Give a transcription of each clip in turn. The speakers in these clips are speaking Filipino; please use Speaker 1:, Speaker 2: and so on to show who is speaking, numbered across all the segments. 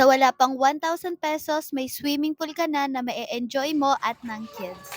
Speaker 1: Sa wala pang 1,000 pesos, may swimming pool ka na na ma-enjoy mo at ng kids.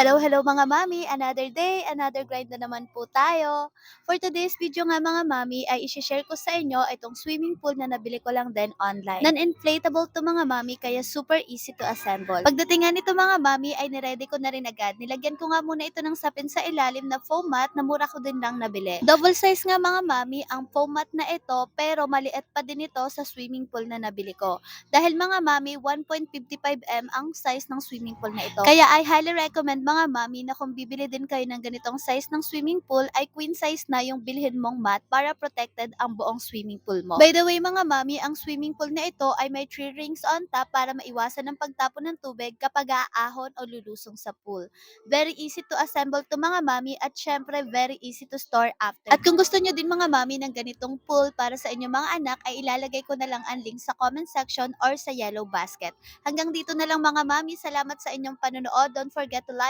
Speaker 1: Hello, hello mga mami! Another day, another grind na naman po tayo. For today's video nga mga mami ay isi-share ko sa inyo itong swimming pool na nabili ko lang din online. Non-inflatable to mga mami kaya super easy to assemble. Pagdating nga nito mga mami ay niready ko na rin agad. Nilagyan ko nga muna ito ng sapin sa ilalim na foam mat na mura ko din lang nabili. Double size nga mga mami ang foam mat na ito pero maliit pa din ito sa swimming pool na nabili ko. Dahil mga mami 1.55m ang size ng swimming pool na ito. Kaya I highly recommend mga mami na kung bibili din kayo ng ganitong size ng swimming pool ay queen size na yung bilhin mong mat para protected ang buong swimming pool mo. By the way mga mami, ang swimming pool na ito ay may 3 rings on top para maiwasan ang pagtapon ng tubig kapag aahon o lulusong sa pool. Very easy to assemble to mga mami at syempre very easy to store after. At kung gusto nyo din mga mami ng ganitong pool para sa inyong mga anak ay ilalagay ko na lang ang link sa comment section or sa yellow basket. Hanggang dito na lang mga mami. Salamat sa inyong panonood. Don't forget to like,